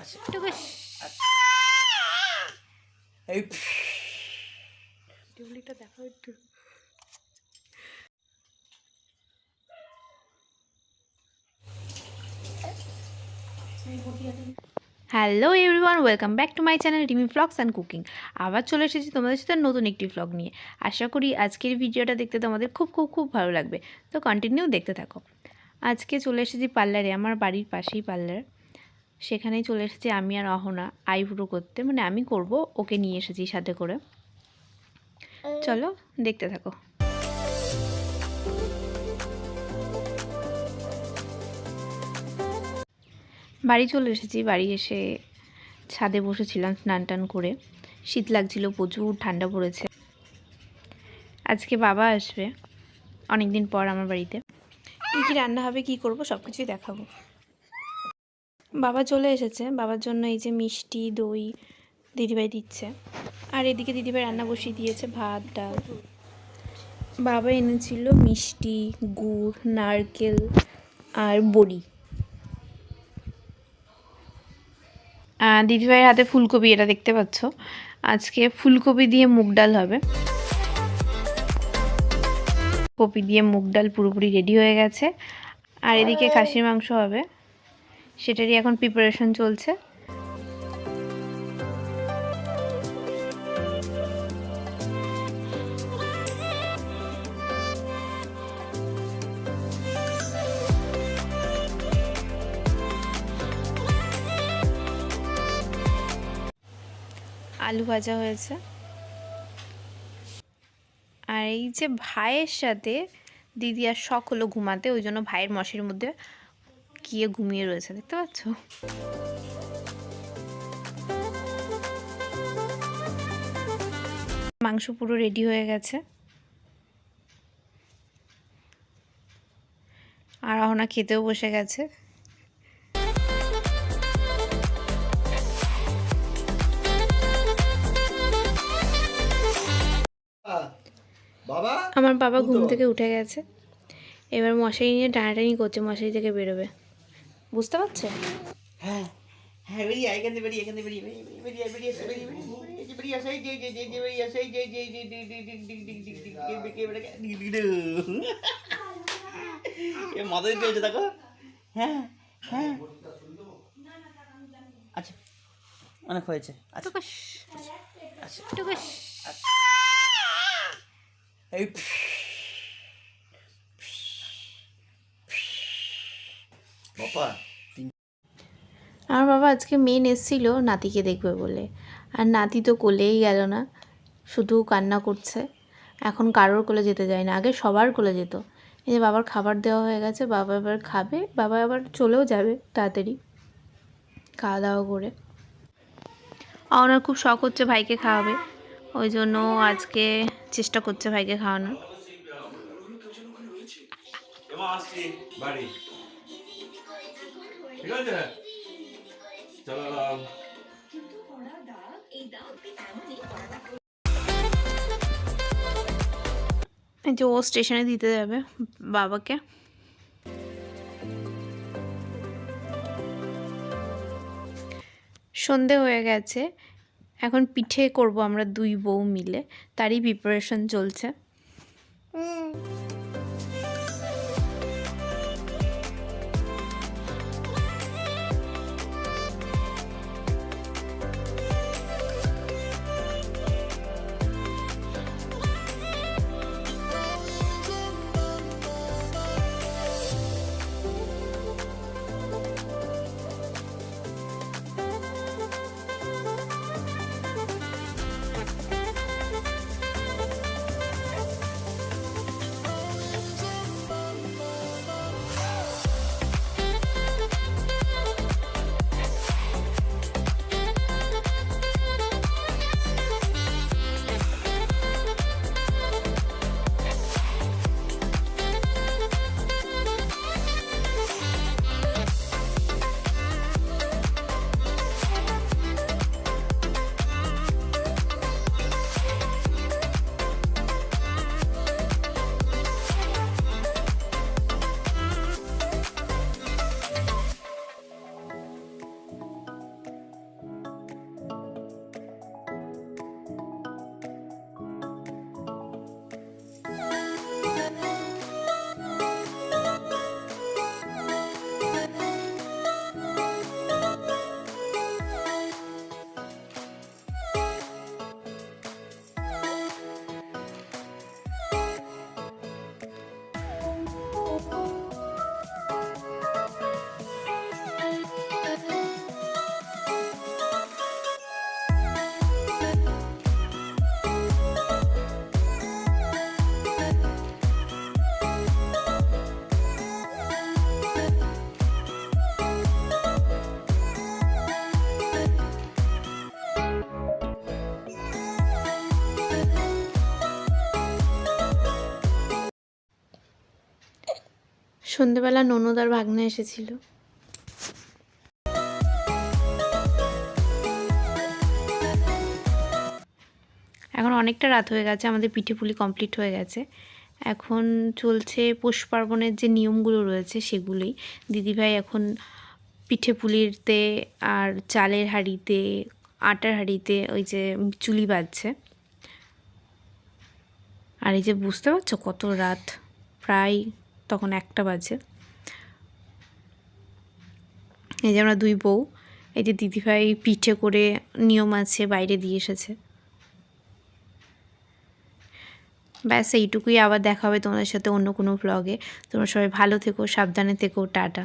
আচ্ছা টুকুস এই টিউলিটা দেখো একটু। Hello everyone welcome back to my channel Rimi blogs and cooking আবার চলে এসেছি তোমাদের সাথে নতুন একটি ব্লগ নিয়ে। আশা করি আজকের ভিডিওটা দেখতে তোমাদের খুব খুব খুব ভালো লাগবে। তো কন্টিনিউ দেখতে থাকো। আজকে চলে এসেছি পার্লারে আমার বাড়ির পাশেই পার্লার। সেখানেই চলে এসেছি আমি আর অহনা আইব্রো করতে। মানে আমি করব ওকে নিয়ে এসেছি সাথে করে। চলো দেখতে থাকো। বাড়ি চলে এসেছি। বাড়ি এসে ছাদে বসেছিলাম স্নান টান করে। শীত লাগছিল প্রচুর ঠান্ডা পড়েছে। আজকে বাবা আসবে অনেকদিন পর আমার বাড়িতে। কী কী রান্না হবে কি করব সব কিছুই দেখাবো। বাবা চলে এসেছে। বাবার জন্য এই যে মিষ্টি, দই দিদিভাই দিচ্ছে। আর এদিকে দিদিভাই রান্না বসিয়ে দিয়েছে ভাত, ডাল। বাবা এনেছিল মিষ্টি, গুড়, নারকেল আর বড়ি। দিদিভাইয়ের হাতে ফুলকপি, এটা দেখতে পাচ্ছ। আজকে ফুলকপি দিয়ে মুগ ডাল হবে। কপি দিয়ে মুগ ডাল পুরোপুরি রেডি হয়ে গেছে। আর এদিকে খাসির মাংস হবে। সেটারই এখন প্রিপারেশন চলছে। আলু ভাজা হয়েছে। আর এই যে ভাইয়ের সাথে দিদি আর শখ হলো ঘুমাতে, ওই জন্য ভাইয়ের মশের মধ্যে গিয়ে ঘুমিয়ে রয়েছে দেখতে পাচ্ছ? মাংস পুরো রেডি হয়ে গেছে। আর অহনা খেতেও বসে গেছে। আমার বাবা ঘুম থেকে উঠে গেছে। এবার মশারি নিয়ে টানাটানি করছে মশারি থেকে বেরোবে। বুঝতে পারছে হ্যাঁ হ্যাঁ বেরিয়ে এখান থেকে বেরিয়ে এখান বেরিয়ে বেরিয়ে বেরিয়ে বেরিয়ে বেরিয়ে কে কে দেখো হ্যাঁ হ্যাঁ আচ্ছা অনেক হয়েছে বাবা আমার বাবা আজকে মেন এসেছিল নাতিকে দেখবে বলে। আর নাতি তো কোলেই গেল না শুধু কান্না করছে। এখন কারোর কোলে যেতে যায় না আগে সবার কোলে যেত। এই যে বাবার খাবার দেওয়া হয়ে গেছে বাবা এবার খাবে বাবা আবার চলেও যাবে তাড়াতাড়ি খাওয়া দাওয়া করে আমার খুব শখ হচ্ছে ভাইকে খাওয়াবে ওই জন্য আজকে চেষ্টা করছে ভাইকে খাওয়ানোর। এবার আসছি বাড়ি। ঠিক আছে যে ও স্টেশনে দিতে যাবে বাবাকে। সন্ধে হয়ে গেছে। এখন পিঠে করব আমরা দুই বউ মিলে। তারই প্রিপারেশন চলছে। সন্ধেবেলা ননদার ভাগ্নে এসেছিল। এখন অনেকটা রাত হয়ে গেছে, আমাদের পিঠে পুলি কমপ্লিট হয়ে গেছে। এখন চলছে পৌষ পার্বণের যে নিয়মগুলো রয়েছে সেগুলোই। দিদিভাই এখন পিঠে পুলিতে আর চালের হাঁড়িতে, আটার হাঁড়িতে ওই যে চুলি বাজছে আর এই যে বুঝতে পারছ কত রাত? প্রায় তখন একটা বাজে। এই যে আমরা দুই বউ, এই যে দিদিভাই পিঠে করে নিয়ম আছে, বাইরে দিয়ে এসেছে। ব্যাস, এইটুকুই আবার দেখা হবে তোমাদের সাথে অন্য কোনো ব্লগে তোমরা সবাই ভালো থেকো, সাবধানে থেকো, টাটা।